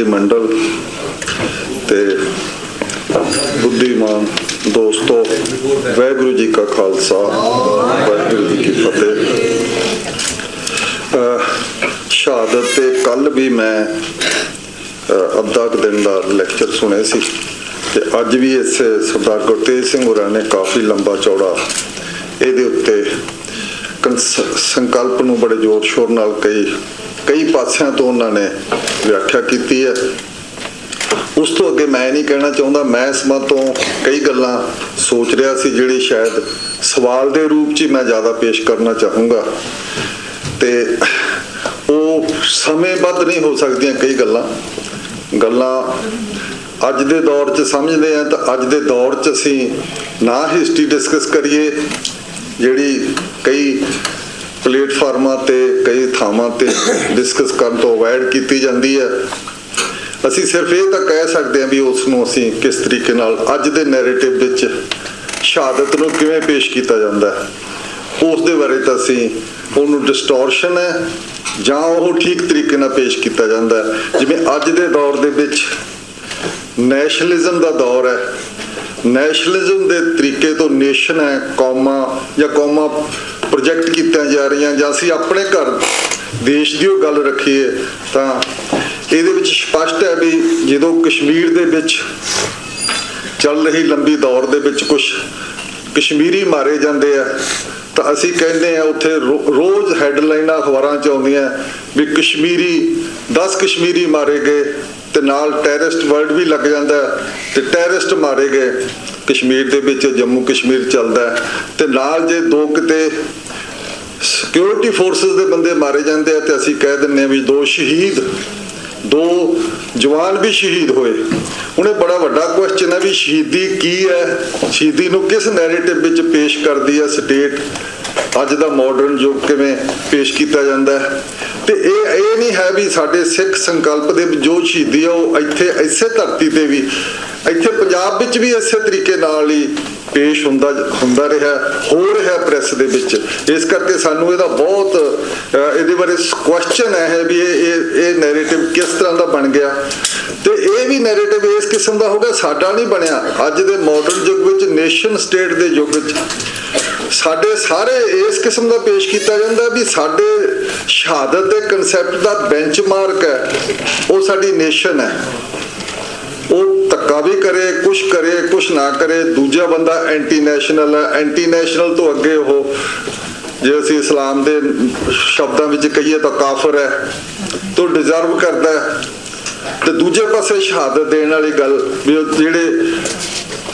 ਸਹਿਯੋਗੀ ਮੰਡਲ ਤੇ ਬੁੱਧੀਮਾਨ ਦੋਸਤੋ, ਵਾਹਿਗੁਰੂ ਜੀ ਕਾ ਖਾਲਸਾ, ਵਾਹਿਗੁਰੂ ਜੀ ਕੀ ਫਤਿਹ। ਸ਼ਹਾਦਤ ਤੇ ਕੱਲ ਵੀ ਮੈਂ ਅੱਧਾ ਕੁ ਦਿਨ ਦਾ ਲੈਕਚਰ ਸੁਣਿਆ ਸੀ ਤੇ ਅੱਜ ਵੀ ਇਸ ਸਰਦਾਰ ਗੁਰਤੇਜ ਸਿੰਘ ਹੋਰਾਂ ਨੇ ਕਾਫੀ ਲੰਬਾ ਚੌੜਾ ਇਹਦੇ ਉੱਤੇ ਸੰਕਲਪ ਨੂੰ ਬੜੇ ਜ਼ੋਰ ਸ਼ੋਰ ਨਾਲ ਕਈ ਕਈ ਪਾਸਿਆਂ ਤੋਂ ਉਹਨਾਂ ਨੇ ਵਿਆਖਿਆ ਕੀਤੀ ਹੈ। ਉਸ ਤੋਂ ਅੱਗੇ ਮੈਂ ਨਹੀਂ ਕਹਿਣਾ ਚਾਹੁੰਦਾ, ਮੈਂ ਇਸ ਮਤ ਤੋਂ ਕਈ ਗੱਲਾਂ ਸੋਚ ਰਿਹਾ ਸੀ ਜਿਹੜੀ ਸ਼ਾਇਦ ਸਵਾਲ ਦੇ ਰੂਪ 'ਚ ਮੈਂ ਜ਼ਿਆਦਾ ਪੇਸ਼ ਕਰਨਾ ਚਾਹੂੰਗਾ। ਤੇ ਉਹ ਸਮੇਂਬੱਧ ਨਹੀਂ ਹੋ ਸਕਦੀਆਂ ਕਈ ਗੱਲਾਂ। ਗੱਲਾਂ ਅੱਜ ਦੇ ਦੌਰ 'ਚ ਸਮਝਦੇ ਆ ਤਾਂ ਅੱਜ ਦੇ ਦੌਰ 'ਚ ਅਸੀਂ ਨਾ ਹਿਸਟਰੀ ਡਿਸਕਸ ਕਰੀਏ, ਜਿਹੜੀ ਕਈ ਪਲੇਟਫਾਰਮਾਂ ਤੇ, ਕਈ ਥਾਵਾਂ ਤੇ ਡਿਸਕਸ ਕਰਨ ਤੋਂ ਅਵੈਡ ਕੀਤੀ ਜਾਂਦੀ ਹੈ। ਅਸੀਂ ਸਿਰਫ ਇਹ ਤਾਂ ਕਹਿ ਸਕਦੇ ਹਾਂ ਵੀ ਉਸ ਨੂੰ ਅਸੀਂ ਕਿਸ ਤਰੀਕੇ ਨਾਲ ਅੱਜ ਦੇ ਨੈਰੇਟਿਵ ਵਿੱਚ ਸ਼ਹਾਦਤ ਨੂੰ ਕਿਵੇਂ ਪੇਸ਼ ਕੀਤਾ ਜਾਂਦਾ ਹੈ। ਉਸ ਦੇ ਬਾਰੇ ਤਾਂ ਅਸੀਂ ਉਹਨੂੰ ਡਿਸਟੋਰਸ਼ਨ ਹੈ ਜਾਂ ਉਹ ਠੀਕ ਤਰੀਕੇ ਨਾਲ ਪੇਸ਼ ਕੀਤਾ ਜਾਂਦਾ ਜਿਵੇਂ ਅੱਜ ਦੇ ਦੌਰ ਦੇ ਵਿੱਚ ਨੈਸ਼ਨਲਿਜ਼ਮ ਦਾ ਦੌਰ ਹੈ। ਨੈਸ਼ਨਲਿਜ਼ਮ ਦੇ ਤਰੀਕੇ ਤੋਂ ਨੇਸ਼ਨ ਹੈ, ਕੌਮਾਂ ਜਾਂ ਕੌਮਾਂ ਪ੍ਰੋਜੈਕਟ ਕੀਤੀਆਂ ਜਾ ਰਹੀਆਂ ਜਾਂ ਅਸੀਂ ਆਪਣੇ ਘਰ ਦੇਸ਼ ਦੀ ਉਹ ਗੱਲ ਰੱਖੀਏ ਤਾਂ ਇਹਦੇ ਵਿੱਚ ਸਪਸ਼ਟ ਹੈ ਵੀ ਜਦੋਂ ਕਸ਼ਮੀਰ ਦੇ ਵਿੱਚ ਚੱਲ ਰਹੀ ਲੰਬੀ ਦੌਰ ਦੇ ਵਿੱਚ ਕੁਝ ਕਸ਼ਮੀਰੀ ਮਾਰੇ ਜਾਂਦੇ ਆ, ਤਾਂ ਅਸੀਂ ਕਹਿੰਦੇ ਆ ਉੱਥੇ ਰੋ- ਰੋਜ਼ ਹੈਡਲਾਈਨਾਂ ਅਖਬਾਰਾਂ 'ਚ ਆਉਂਦੀਆਂ ਵੀ ਕਸ਼ਮੀਰੀ 10 ਕਸ਼ਮੀਰੀ ਮਾਰੇ ਗਏ ਤੇ ਨਾਲ ਟੈਰਰਿਸਟ ਵਰਡ ਵੀ ਲੱਗ ਜਾਂਦਾ ਹੈ ਤੇ ਟੈਰਰਿਸਟ ਮਾਰੇ ਗਏ। ਕਸ਼ਮੀਰ ਦੇ ਵਿੱਚ, ਜੰਮੂ ਕਸ਼ਮੀਰ ਚੱਲਦਾ ਤੇ ਨਾਲ ਜੇ ਦੋ ਕਿਤੇ ਸਿਕਿਉਰਿਟੀ ਫੋਰਸਸ ਦੇ ਬੰਦੇ ਮਾਰੇ ਜਾਂਦੇ ਆ ਤੇ ਅਸੀਂ ਕਹਿ ਦਿੰਨੇ ਆ ਵੀ ਦੋ ਸ਼ਹੀਦ, ਦੋ ਜਵਾਨ ਵੀ ਸ਼ਹੀਦ ਹੋਏ। ਹੁਣ ਇਹ ਬੜਾ ਵੱਡਾ ਕੁਐਸਚਨ ਹੈ ਵੀ ਸ਼ਹੀਦੀ ਕੀ ਹੈ? ਸ਼ਹੀਦੀ ਨੂੰ ਕਿਸ ਨੈਰੇਟਿਵ ਵਿੱਚ ਪੇਸ਼ ਕਰਦੀ ਹੈ ਸਟੇਟ ਅੱਜ ਦਾ ਮਾਡਰਨ ਯੁੱਗ ਕਿਵੇਂ ਪੇਸ਼ ਕੀਤਾ ਜਾਂਦਾ ਹੈ? ਤੇ ਇਹ ਇਹ ਨਹੀਂ ਹੈ ਵੀ ਸਾਡੇ ਸਿੱਖ ਸੰਕਲਪ ਦੇ ਜੋ ਸ਼ਹੀਦੀ ਆ ਉਹ ਇੱਥੇ, ਇਸੇ ਧਰਤੀ ਤੇ ਵੀ, ਇੱਥੇ ਪੰਜਾਬ ਵਿੱਚ ਵੀ ਇਸੇ ਤਰੀਕੇ ਨਾਲ ਹੀ ਪੇਸ਼ ਹੁੰਦਾ ਹੁੰਦਾ ਰਿਹਾ ਹੋ ਰਿਹਾ ਪ੍ਰੈਸ ਦੇ ਵਿੱਚ। ਇਸ ਕਰਕੇ ਸਾਨੂੰ ਇਹਦਾ ਬਹੁਤ ਇਹਦੇ ਬਾਰੇ ਕੁਐਸਚਨ ਹੈ ਵੀ ਇਹ ਇਹ ਨੈਰੇਟਿਵ ਕਿਸ ਤਰ੍ਹਾਂ ਦਾ ਬਣ ਗਿਆ। ਤੇ ਇਹ ਵੀ ਨੈਰੇਟਿਵ ਇਸ ਕਿਸਮ ਦਾ ਹੋ ਗਿਆ, ਸਾਡਾ ਨਹੀਂ ਬਣਿਆ। ਅੱਜ ਦੇ ਮਾਡਰਨ ਯੁੱਗ ਵਿੱਚ ਨੇਸ਼ਨ ਸਟੇਟ ਦੇ ਯੁੱਗ ਵਿੱਚ ਸਾਡੇ ਸਾਰੇ ਇਸ ਕਿਸਮ ਦਾ ਪੇਸ਼ ਕੀਤਾ ਜਾਂਦਾ ਵੀ ਸਾਡੇ ਸ਼ਹਾਦਤ ਦੇ ਕਨਸੈਪਟ ਦਾ ਬੈਂਚਮਾਰਕ ਹੈ, ਉਹ ਸਾਡੀ ਨੇਸ਼ਨ ਹੈ। ਉਹ ਧੱਕਾ ਵੀ ਕਰੇ, ਕੁਛ ਕਰੇ, ਕੁਛ ਨਾ ਕਰੇ, ਦੂਜਾ ਬੰਦਾ ਐਂਟੀ ਨੈਸ਼ਨਲ ਹੈ। ਐਂਟੀ ਨੈਸ਼ਨਲ ਤੋਂ ਅੱਗੇ ਉਹ, ਜੇ ਅਸੀਂ ਇਸਲਾਮ ਦੇ ਸ਼ਬਦਾਂ ਵਿੱਚ ਕਹੀਏ ਤਾਂ ਕਾਫਰ ਹੈ, ਤੋਂ ਡਿਜ਼ਰਵ ਕਰਦਾ ਹੈ। ਤੇ ਦੂਜੇ ਪਾਸੇ ਸ਼ਹਾਦਤ ਦੇਣ ਵਾਲੀ ਗੱਲ ਵੀ ਜਿਹੜੇ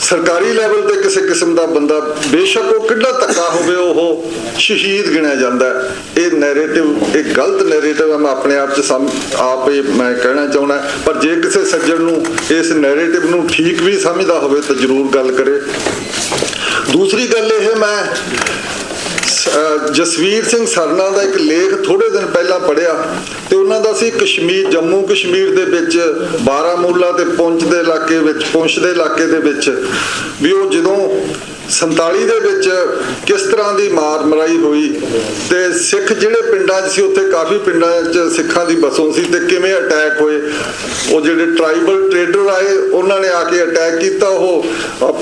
ਸਰਕਾਰੀ ਲੈਵਲ ਤੇ ਕਿਸੇ ਕਿਸਮ ਦਾ ਬੰਦਾ ਬੇਸ਼ੱਕ ਉਹ ਕਿੱਡਾ ਧੱਕਾ ਹੋਵੇ, ਉਹ ਸ਼ਹੀਦ ਗਿਣਿਆ ਜਾਂਦਾ ਇਹ ਨੈਰੇਟਿਵ ਇਹ ਗਲਤ ਨੈਰੇਟਿਵ ਹੈ ਮੈਂ ਆਪਣੇ ਆਪ ਚ ਸਮ, ਆਪ ਇਹ ਮੈਂ ਕਹਿਣਾ ਚਾਹੁੰਦਾ ਪਰ ਜੇ ਕਿਸੇ ਸੱਜਣ ਨੂੰ ਇਸ ਨੈਰੇਟਿਵ ਨੂੰ ਠੀਕ ਵੀ ਸਮਝਦਾ ਹੋਵੇ ਤਾਂ ਜ਼ਰੂਰ ਗੱਲ ਕਰੇ। ਦੂਸਰੀ ਗੱਲ ਇਹ ਮੈਂ ਜਸਵੀਰ ਸਿੰਘ ਸਰਨਾ ਦਾ ਇੱਕ ਲੇਖ ਥੋੜੇ ਦਿਨ ਪਹਿਲਾਂ ਪੜਿਆ ਤੇ ਉਹਨਾਂ ਦਾ ਸੀ ਕਸ਼ਮੀਰ, ਜੰਮੂ ਕਸ਼ਮੀਰ ਦੇ ਵਿੱਚ ਬਾਰਾਮੂਲਾ ਤੇ ਪੁੰਛ ਦੇ ਇਲਾਕੇ ਵਿੱਚ, ਪੁੰਛ ਦੇ ਇਲਾਕੇ ਦੇ ਵਿੱਚ ਵੀ ਉਹ ਜਦੋਂ 47 ਦੇ ਵਿੱਚ ਕਿਸ ਤਰ੍ਹਾਂ ਦੀ ਮਾਰ ਮਰਾਈ ਹੋਈ ਤੇ ਸਿੱਖ ਜਿਹੜੇ ਪਿੰਡਾਂ 'ਚ ਸੀ, ਉੱਥੇ ਕਾਫੀ ਪਿੰਡਾਂ 'ਚ ਸਿੱਖਾਂ ਦੀ ਬਸੋਂ ਸੀ ਤੇ ਕਿਵੇਂ ਅਟੈਕ ਹੋਏ? ਉਹ ਜਿਹੜੇ ਟ੍ਰਾਈਬਲ ਟ੍ਰੇਡਰ ਆਏ, ਉਹਨਾਂ ਨੇ ਆ ਕੇ ਅਟੈਕ ਕੀਤਾ। ਉਹ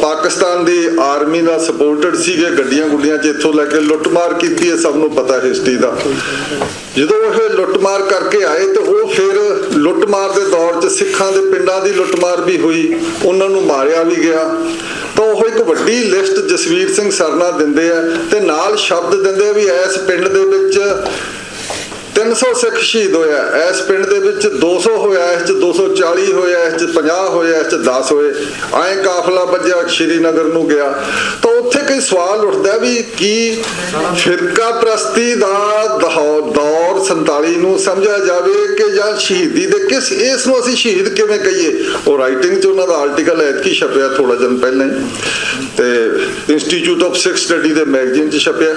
ਪਾਕਿਸਤਾਨ ਦੀ ਆਰਮੀ ਨਾਲ ਸਪੋਰਟਡ ਸੀਗੇ, ਗੱਡੀਆਂ ਗੁੱਡੀਆਂ 'ਚ ਇੱਥੋਂ ਲੈ ਕੇ ਲੁੱਟਮਾਰ ਕੀਤੀ ਹੈ, ਸਭ ਨੂੰ ਪਤਾ ਹਿਸਟਰੀ ਦਾ। ਜਦੋਂ ਉਹ ਲੁੱਟਮਾਰ ਕਰਕੇ ਆਏ ਤੇ ਉਹ ਫਿਰ ਲੁੱਟਮਾਰ ਦੇ ਦੌਰ 'ਚ ਸਿੱਖਾਂ ਦੇ ਪਿੰਡਾਂ ਦੀ ਲੁੱਟਮਾਰ ਵੀ ਹੋਈ, ਉਹਨਾਂ ਨੂੰ ਮਾਰਿਆ ਵੀ ਗਿਆ। ਤਾਂ ਉਹ ਇੱਕ ਵੱਡੀ ਲਿਸਟ ਜਸਵੀਰ ਸਿੰਘ ਸਰਨਾ ਦਿੰਦੇ ਆ ਤੇ ਨਾਲ ਸ਼ਬਦ ਦਿੰਦੇ ਆ ਵੀ ਇਸ ਪਿੰਡ ਦੇ ਵਿੱਚ 300 ਸਿੱਖ ਸ਼ਹੀਦ ਹੋਇਆ। ਇਸ ਪਿੰਡ ਦੇ ਵਿੱਚ 200 ਹੋਇਆ, ਇਸ ਚ 240 ਹੋਇਆ, ਇਸ ਚ 50 ਹੋਇਆ, ਇਸ ਚ 10 ਹੋਏ। ਐਂ ਕਾਫਲਾ ਵੱਜਿਆ ਸ਼੍ਰੀਨਗਰ ਨੂੰ ਗਿਆ। ਤਾਂ ਉੱਥੇ ਸਵਾਲ ਉੱਠਦਾ ਵੀ ਕੀ ਫਿਰਕਾ ਪ੍ਰਸਤੀ ਦਾ ਦੌਰ 47 ਨੂੰ ਸਮਝਿਆ ਜਾਵੇ ਕਿ ਜਾਂ ਸ਼ਹੀਦੀ ਦੇ ਕਿਸ, ਇਸ ਨੂੰ ਅਸੀਂ ਸ਼ਹੀਦ ਕਿਵੇਂ ਕਹੀਏ? ਉਹ ਰਾਈਟਿੰਗ ਚ ਉਹਨਾਂ ਦਾ ਆਰਟੀਕਲ ਐਤਕੀ ਛਪਿਆ ਥੋੜਾ ਦਿਨ ਪਹਿਲਾਂ ਤੇ ਇੰਸਟੀਚਿਊਟ ਆਫ ਸਿੱਖ ਸਟੱਡੀ ਦੇ ਮੈਗਜ਼ੀਨ ਚ ਛਪਿਆ।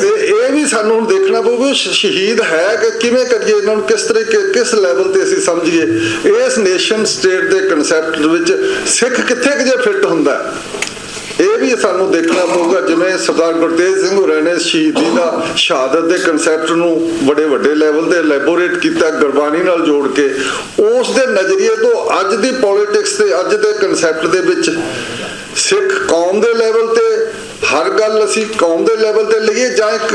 ਤੇ ਇਹ ਵੀ ਸਾਨੂੰ ਹੁਣ ਦੇਖਣਾ ਪਊਗਾ ਸ਼ਹੀਦ ਹੈ ਕਿ ਕਿਵੇਂ ਕਰੀਏ ਇਹਨਾਂ ਨੂੰ, ਕਿਸ ਤਰੀਕੇ, ਕਿਸ ਲੈਵਲ ਤੇ ਅਸੀਂ ਸਮਝੀਏ? ਇਸ ਨੇਸ਼ਨ ਸਟੇਟ ਦੇ ਕਨਸੈਪਟ ਵਿੱਚ ਸਿੱਖ ਕਿੱਥੇ ਕਿ ਜੇ ਫਿੱਟ ਹੁੰਦਾ? ਇਹ ਵੀ ਸਾਨੂੰ ਦੇਖਣਾ ਪਊਗਾ, ਜਿਵੇਂ ਸਰਦਾਰ ਗੁਰਤੇਜ ਸਿੰਘ ਹੋਰਾਂ ਨੇ ਸ਼ਹੀਦੀ ਦਾ ਸ਼ਹਾਦਤ ਦੇ ਕਨਸੈਪਟ ਨੂੰ ਬੜੇ ਵੱਡੇ ਲੈਵਲ ਤੇ ਲੈਬੋਰੇਟ ਕੀਤਾ, ਗੁਰਬਾਣੀ ਨਾਲ ਜੋੜ ਕੇ। ਉਸ ਦੇ ਨਜ਼ਰੀਏ ਤੋਂ ਅੱਜ ਦੀ ਪੋਲਿਟਿਕਸ ਤੇ, ਅੱਜ ਦੇ ਕਨਸੈਪਟ ਦੇ ਵਿੱਚ ਸਿੱਖ ਕੌਮ ਦੇ ਲੈਵਲ ਤੇ ਹਰ ਗੱਲ ਅਸੀਂ ਕੌਮ ਦੇ ਲੈਵਲ ਤੇ ਲਈਏ ਜਾਂ ਇੱਕ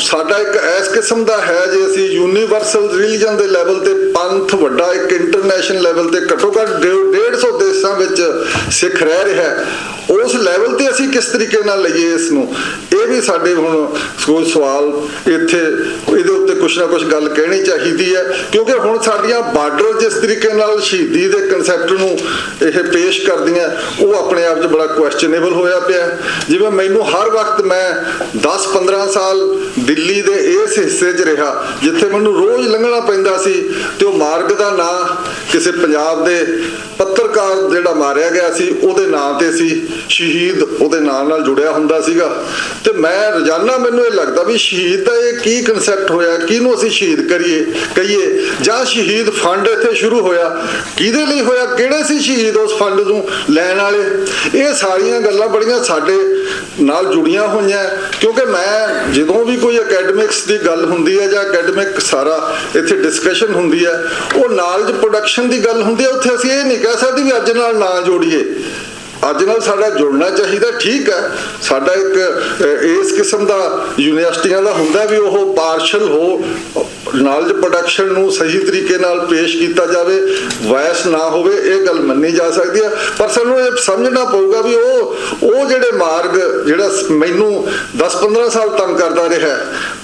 ਸਾਡਾ ਇੱਕ ਇਸ ਕਿਸਮ ਦਾ ਹੈ ਜੇ ਅਸੀਂ ਯੂਨੀਵਰਸਲ ਰਿਲੀਜਨ ਦੇ ਲੈਵਲ ਤੇ ਪੰਥ ਵੱਡਾ, ਇੱਕ ਇੰਟਰਨੈਸ਼ਨਲ ਲੈਵਲ ਤੇ ਘੱਟੋ ਘੱਟ 150 ਦੇਸ਼ਾਂ ਵਿੱਚ ਸਿੱਖ ਰਹਿ ਰਿਹਾ ਉਸ ਲੈਵਲ ਤੇ ਅਸੀਂ ਕਿਸ ਤਰੀਕੇ ਨਾਲ ਲਈਏ ਇਸ ਨੂੰ ਇਹ ਵੀ ਸਾਡੇ ਹੁਣ ਕੋਈ ਸਵਾਲ ਇੱਥੇ ਇਹਦੇ ਉੱਤੇ ਕੁਛ ਨਾ ਕੁਛ ਗੱਲ ਕਹਿਣੀ ਚਾਹੀਦੀ ਹੈ, ਕਿਉਂਕਿ ਹੁਣ ਸਾਡੀਆਂ ਬਾਰਡਰ ਜਿਸ ਤਰੀਕੇ ਨਾਲ ਸ਼ਹੀਦੀ ਦੇ ਕਨਸੈਪਟ ਨੂੰ ਇਹ ਪੇਸ਼ ਕਰਦੀਆਂ, ਉਹ ਆਪਣੇ ਆਪ 'ਚ ਬੜਾ ਕੁਐਸਚਨੇਬਲ ਹੋਇਆ ਪਿਆ। ਜਿਵੇਂ ਮੈਨੂੰ ਹਰ ਵਕਤ ਮੈਂ 10-15 ਸਾਲ ਦਿੱਲੀ ਦੇ ਇਸ ਹਿੱਸੇ 'ਚ ਰਿਹਾ, ਜਿੱਥੇ ਮੈਨੂੰ ਰੋਜ਼ ਲੰਘਣਾ ਪੈਂਦਾ ਸੀ ਤੇ ਉਹ ਮਾਰਗ ਦਾ ਨਾਂ ਕਿਸੇ ਪੰਜਾਬ ਦੇ ਪੱਤਰਕਾਰ ਜਿਹੜਾ ਮਾਰਿਆ ਗਿਆ ਸੀ, ਉਹਦੇ ਨਾਂ ਤੇ ਸੀ, ਸ਼ਹੀਦ ਉਹਦੇ ਨਾਂ ਨਾਲ ਜੁੜਿਆ ਹੁੰਦਾ ਸੀਗਾ। ਤੇ ਮੈਂ ਰੋਜ਼ਾਨਾ ਮੈਨੂੰ ਇਹ ਲੱਗਦਾ ਵੀ ਸ਼ਹੀਦ ਦਾ ਇਹ ਕੀ ਕਨਸੈਪਟ ਹੋਇਆ, ਕਿਹਨੂੰ ਅਸੀਂ ਸ਼ਹੀਦ ਕਰੀਏ, ਕਹੀਏ? ਜਾਂ ਸ਼ਹੀਦ ਫੰਡ ਇੱਥੇ ਸ਼ੁਰੂ ਹੋਇਆ? ਕਿਹਦੇ ਲਈ ਹੋਇਆ? ਕਿਹੜੇ ਸੀ ਸ਼ਹੀਦ ਉਸ ਫੰਡ ਨੂੰ ਲੈਣ ਵਾਲੇ? ਇਹ ਸਾਰੀਆਂ ਗੱਲਾਂ ਬੜੀਆਂ ਸਾਡੇ ਨਾਲ ਜੁੜੀਆਂ ਹੋਈਆਂ, ਕਿਉਂਕਿ ਮੈਂ ਜਦੋਂ ਵੀ ਕੋਈ ਅਕੈਡਮਿਕਸ ਦੀ ਗੱਲ ਹੁੰਦੀ ਹੈ ਜਾਂ ਅਕੈਡਮਿਕ ਸਾਰਾ ਇੱਥੇ ਡਿਸਕਸ਼ਨ ਹੁੰਦੀ ਹੈ, ਉਹ ਨਾਲਜ ਪ੍ਰੋਡਕਸ਼ਨ ਦੀ ਗੱਲ ਹੁੰਦੀ ਹੈ, ਉੱਥੇ ਅਸੀਂ ਇਹ ਨਹੀਂ ਕਹਿ ਸਕਦੇ ਵੀ ਅੱਜ ਨਾਲ ਨਾ ਜੋੜੀਏ। ਅੱਜ ਨਾਲ ਸਾਡਾ ਜੁੜਨਾ ਚਾਹੀਦਾ, ਠੀਕ ਹੈ। ਸਾਡਾ ਇੱਕ ਇਸ ਕਿਸਮ ਦਾ ਯੂਨੀਵਰਸਿਟੀਆਂ ਦਾ ਹੁੰਦਾ ਵੀ ਉਹ ਪਾਰਸ਼ਲ ਹੋ ਨਾਲਜ ਪ੍ਰੋਡਕਸ਼ਨ ਨੂੰ ਸਹੀ ਤਰੀਕੇ ਨਾਲ ਪੇਸ਼ ਕੀਤਾ ਜਾਵੇ ਵਾਇਸ ਨਾ ਹੋਵੇ, ਇਹ ਗੱਲ ਮੰਨੀ ਜਾ ਸਕਦੀ ਹੈ। ਪਰ ਸਾਨੂੰ ਇਹ ਸਮਝਣਾ ਪਊਗਾ ਵੀ ਉਹ ਉਹ ਜਿਹੜੇ ਮਾਰਗ, ਜਿਹੜਾ ਮੈਨੂੰ 10-15 ਸਾਲ ਤੰਗ ਕਰਦਾ ਰਿਹਾ,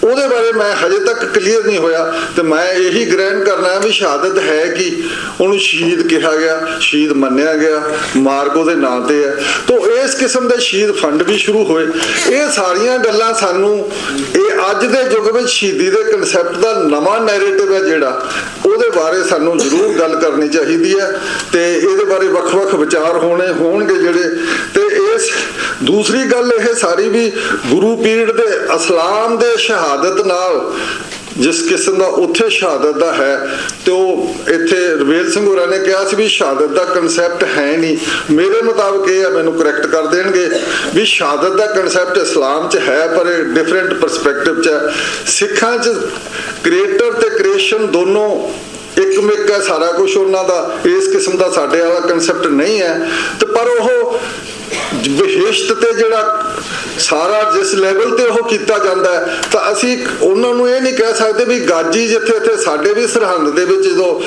ਉਹਦੇ ਬਾਰੇ ਮੈਂ ਹਜੇ ਤੱਕ ਕਲੀਅਰ ਨਹੀਂ ਹੋਇਆ। ਤੇ ਮੈਂ ਇਹੀ ਗ੍ਰਹਿਣ ਕਰਨਾ ਹੈ ਵੀ ਸ਼ਹਾਦਤ ਹੈ ਕਿ ਉਹਨੂੰ ਸ਼ਹੀਦ ਕਿਹਾ ਗਿਆ, ਸ਼ਹੀਦ ਮੰਨਿਆ ਗਿਆ, ਮਾਰਗ ਉਹਦੇ ਨਾਂ ਤੇ ਹੈ। ਤੋਂ ਇਸ ਕਿਸਮ ਦੇ ਸ਼ਹੀਦ ਫੰਡ ਵੀ ਸ਼ੁਰੂ ਹੋਏ। ਇਹ ਸਾਰੀਆਂ ਗੱਲਾਂ ਸਾਨੂੰ ਇਹ ਅੱਜ ਦੇ ਯੁੱਗ ਵਿੱਚ ਸ਼ਹੀਦੀ ਦੇ ਕਨਸੈਪਟ ਦਾ ਨਵਾਂ ਨੈਰੇਟਿਵ ਹੈ ਜਿਹੜਾ, ਉਹਦੇ ਬਾਰੇ ਸਾਨੂੰ ਜ਼ਰੂਰ ਗੱਲ ਕਰਨੀ ਚਾਹੀਦੀ ਹੈ ਤੇ ਇਹਦੇ ਬਾਰੇ ਵੱਖ-ਵੱਖ ਵਿਚਾਰ ਹੋਣੇ ਹੋਣਗੇ ਜਿਹੜੇ, ਤੇ ਇਸ ਦੂਸਰੀ ਗੱਲ ਇਹ ਸਾਰੀ ਵੀ ਗੁਰੂ ਪੀਰੀਅਡ ਦੇ ਇਸਲਾਮ ਦੇ ਸ਼ਹਾਦਤ ਨਾਲ ਜਿਸ ਕਿਸਮ ਦਾ ਉੱਥੇ ਸ਼ਹਾਦਤ ਦਾ ਹੈ ਤੇ ਉਹ ਇੱਥੇ ਰਵੇਲ ਸਿੰਘ ਹੋਰਾਂ ਨੇ ਕਿਹਾ ਸੀ ਵੀ ਸ਼ਹਾਦਤ ਦਾ ਕਨਸੈਪਟ ਹੈ ਨਹੀਂ। ਮੇਰੇ ਮੁਤਾਬਕ ਇਹ ਹੈ ਮੈਨੂੰ ਕਰੈਕਟ ਕਰ ਦੇਣਗੇ ਵੀ ਸ਼ਹਾਦਤ ਦਾ ਕਨਸੈਪਟ ਇਸਲਾਮ 'ਚ ਹੈ, ਪਰ ਇਹ ਡਿਫਰੈਂਟ ਪਰਸਪੈਕਟਿਵ 'ਚ ਹੈ। ਸਿੱਖਾਂ 'ਚ ਕ੍ਰੀਏਟਰ ਤੇ ਕ੍ਰੀਏਸ਼ਨ ਦੋਨੋਂ ਇੱਕ ਮਿਕ ਹੈ, ਸਾਰਾ ਕੁਝ ਉਹਨਾਂ ਦਾ, ਇਸ ਕਿਸਮ ਦਾ ਸਾਡੇ ਵਾਲਾ ਕਨਸੈਪਟ ਨਹੀਂ ਹੈ। ਤੇ ਪਰ ਉਹ ਵਿਸ਼ੇਸ਼ਤ ਤੇ ਜਿਹੜਾ ਸਾਰਾ ਜਿਸ ਲੈਵਲ ਤੇ ਉਹ ਕੀਤਾ ਜਾਂਦਾ ਤਾਂ ਅਸੀਂ ਉਹਨਾਂ ਨੂੰ ਇਹ ਨਹੀਂ ਕਹਿ ਸਕਦੇ ਵੀ ਗਾਜੀ ਜਿੱਥੇ ਇੱਥੇ ਸਾਡੇ ਵੀ ਸਰਹੰਦ ਦੇ ਵਿੱਚ ਜਦੋਂ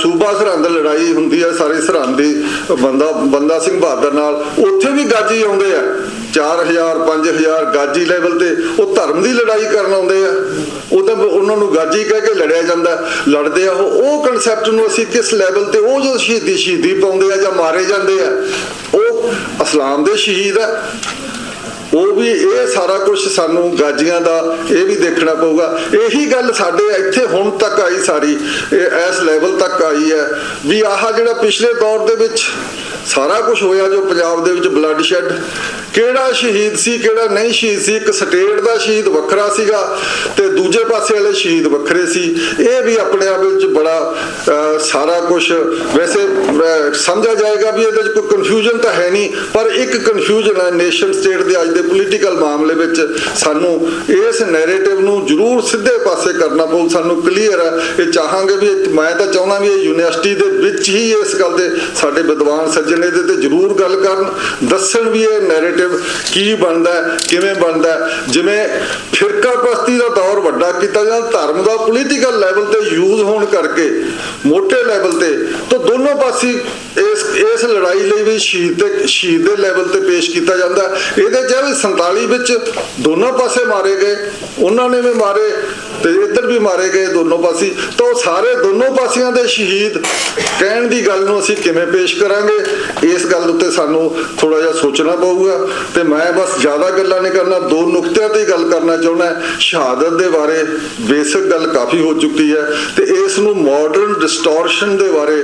ਸੂਬਾ ਸਰਹੰਦ ਲੜਾਈ ਹੁੰਦੀ ਹੈ, ਸਾਰੀ ਸਰਹੰਦ ਦੀ ਬੰਦਾ ਬੰਦਾ ਸਿੰਘ ਬਹਾਦਰ ਨਾਲ, ਉੱਥੇ ਵੀ ਗਾਜੀ ਆਉਂਦੇ ਆ। 4000 5000 ਗਾਜੀ ਲੈਵਲ ਤੇ ਉਹ ਧਰਮ ਦੀ ਲੜਾਈ ਕਰਨ ਆਉਂਦੇ ਆ। ਉਹ ਤਾਂ ਉਹਨਾਂ ਨੂੰ ਗਾਜੀ ਕਹਿ ਕੇ ਲੜਿਆ ਜਾਂਦਾ ਲੜਦੇ ਆ ਉਹ ਉਹ ਕਨਸੈਪਟ ਨੂੰ ਅਸੀਂ ਕਿਸ ਲੈਵਲ ਤੇ ਉਹ ਜੋ ਸ਼ਹੀਦੀ ਸ਼ਹੀਦੀ ਪਾਉਂਦੇ ਆ ਜਾਂ ਮਾਰੇ ਜਾਂਦੇ ਆ, ਉਹ ਇਸਲਾਮ ਦੇ ਸ਼ਹੀਦ ਆ। ਉਹ ਵੀ ਇਹ ਸਾਰਾ ਕੁਝ ਸਾਨੂੰ ਗਾਜੀਆਂ ਦਾ ਇਹ ਵੀ ਦੇਖਣਾ ਪਊਗਾ। ਇਹੀ ਗੱਲ ਸਾਡੇ ਇੱਥੇ ਹੁਣ ਤੱਕ ਆਈ ਸਾਰੀ। ਇਹ ਇਸ ਲੈਵਲ ਤੱਕ ਆਈ ਹੈ। ਵੀ ਆਹ ਜਿਹੜਾ ਪਿਛਲੇ ਦੌਰ ਦੇ ਵਿੱਚ ਸਾਰਾ ਕੁਝ ਹੋਇਆ ਜੋ ਪੰਜਾਬ ਦੇ ਵਿੱਚ ਬਲੱਡ ਸ਼ੈੱਡ ਕਿਹੜਾ ਸ਼ਹੀਦ ਸੀ, ਕਿਹੜਾ ਨਹੀਂ ਸ਼ਹੀਦ ਸੀ? ਇੱਕ ਸਟੇਟ ਦਾ ਸ਼ਹੀਦ ਵੱਖਰਾ ਸੀਗਾ ਤੇ ਦੂਜੇ ਪਾਸੇ ਵਾਲੇ ਸ਼ਹੀਦ ਵੱਖਰੇ ਸੀ। ਇਹ ਵੀ ਆਪਣੇ ਆਪ ਵਿੱਚ ਬੜਾ ਸਾਰਾ ਕੁਝ ਵੈਸੇ ਸਮਝਿਆ ਜਾਏਗਾ ਵੀ ਇਹਦੇ ਵਿੱਚ ਕੋਈ ਕਨਫਿਊਜ਼ਨ ਤਾਂ ਹੈ ਨਹੀਂ, ਪਰ ਇੱਕ ਕਨਫਿਊਜ਼ਨ ਹੈ ਨੇਸ਼ਨ ਸਟੇਟ ਦੇ ਅੱਜ ਦੇ ਪੋਲੀਟੀਕਲ ਮਾਮਲੇ ਵਿੱਚ ਸਾਨੂੰ ਇਸ ਨੈਰੇਟਿਵ ਨੂੰ ਜ਼ਰੂਰ ਸਿੱਧੇ ਪਾਸੇ ਕਰਨਾ ਪਊ, ਸਾਨੂੰ ਕਲੀਅਰ ਹੈ। ਇਹ ਚਾਹਾਂਗੇ ਵੀ ਇਹ- ਮੈਂ ਤਾਂ ਚਾਹੁੰਦਾ ਵੀ ਇਹ ਯੂਨੀਵਰਸਿਟੀ ਦੇ ਵਿੱਚ ਹੀ ਇਸ ਗੱਲ ਦੇ ਸਾਡੇ ਵਿਦਵਾਨ ਸੱਜਣ ਇਹਦੇ ਤੇ ਜ਼ਰੂਰ ਗੱਲ ਕਰਨ, ਦੱਸਣ ਵੀ ਇਹ ਨੈਰੇਟਿਵ ਕੀ ਬਣਦਾ ਕਿਵੇਂ ਬਣਦਾ ਜਿਵੇਂ ਫਿਰਕਾ ਪ੍ਰਸਤੀ ਦਾ ਦੌਰ ਵੱਡਾ ਕੀਤਾ ਜਾਂਦਾ, ਧਰਮ ਦਾ ਪੋਲੀਟੀਕਲ ਲੈਵਲ ਤੇ ਯੂਜ਼ ਹੋਣ ਕਰਕੇ, ਮੋٹے ਲੈਵਲ ਤੇ, ਤਾਂ ਦੋਨੋਂ ਪਾਸੇ ਇਸ ਇਸ ਲੜਾਈ ਲਈ ਵੀ ਸ਼ਹੀਦ ਤੇ ਸ਼ਹੀਦ ਦੇ ਲੈਵਲ ਤੇ ਪੇਸ਼ ਕੀਤਾ ਜਾਂਦਾ ਇਹਦੇ ਚ ਇਹ ਵੀ 47 ਵਿੱਚ ਦੋਨੋਂ ਪਾਸੇ ਮਾਰੇ ਗਏ, ਉਹਨਾਂ ਨੇ ਵੀ ਮਾਰੇ ਤੇ ਇੱਧਰ ਵੀ ਮਾਰੇ ਗਏ ਦੋਨੋਂ ਪਾਸੇ, ਤਾਂ ਉਹ ਸਾਰੇ ਦੋਨੋਂ ਪਾਸਿਆਂ ਦੇ ਸ਼ਹੀਦ ਕਹਿਣ ਦੀ ਗੱਲ ਨੂੰ ਅਸੀਂ ਕਿਵੇਂ ਪੇਸ਼ ਕਰਾਂਗੇ? ਇਸ ਗੱਲ ਉੱਤੇ ਸਾਨੂੰ ਥੋੜਾ ਜਿਹਾ ਸੋਚਣਾ ਪਊਗਾ ਤੇ ਮੈਂ ਬਸ ਜ਼ਿਆਦਾ ਗੱਲਾਂ ਨਹੀਂ ਕਰਨਾ, ਦੋ ਨੁਕਤਿਆਂ ਤੇ ਗੱਲ ਕਰਨਾ ਚਾਹੁੰਦਾ ਸ਼ਹਾਦਤ ਦੇ ਬਾਰੇ ਬੇਸਿਕ ਗੱਲ ਕਾਫੀ ਹੋ ਚੁੱਕੀ ਹੈ ਤੇ ਇਸ ਨੂੰ ਮਾਡਰਨ ਡਿਸਟੋਰਸ਼ਨ ਦੇ ਬਾਰੇ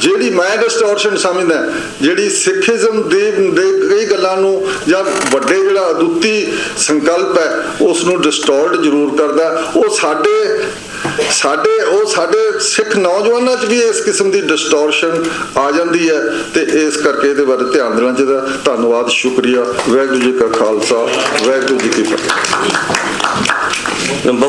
ਜਿਹੜੀ ਮੈਂ ਡਿਸਟੋਰਸ਼ਨ ਸਮਝਦਾ ਜਿਹੜੀ ਸਿੱਖੀਜ਼ਮ ਦੇ ਦੇ ਕਈ ਗੱਲਾਂ ਨੂੰ ਜਾਂ ਵੱਡੇ ਜਿਹੜਾ ਅਦੁੱਤੀ ਸੰਕਲਪ ਹੈ, ਉਸ ਨੂੰ ਡਿਸਟੋਰਟ ਜ਼ਰੂਰ ਕਰਦਾ। ਉਹ ਸਾਡੇ ਸਾਡੇ, ਉਹ ਸਾਡੇ ਸਿੱਖ ਨੌਜਵਾਨਾਂ 'ਚ ਵੀ ਇਸ ਕਿਸਮ ਦੀ ਡਿਸਟੋਰਸ਼ਨ ਆ ਜਾਂਦੀ ਹੈ ਤੇ ਇਸ ਕਰਕੇ ਇਹਦੇ ਬਾਰੇ ਧਿਆਨ ਦੇਣਾ ਚਾਹੀਦਾ। ਧੰਨਵਾਦ, ਸ਼ੁਕਰੀਆ। ਵਾਹਿਗੁਰੂ ਜੀ ਕਾ ਖਾਲਸਾ, ਵਾਹਿਗੁਰੂ ਜੀ ਕੀ ਫਤਿਹ।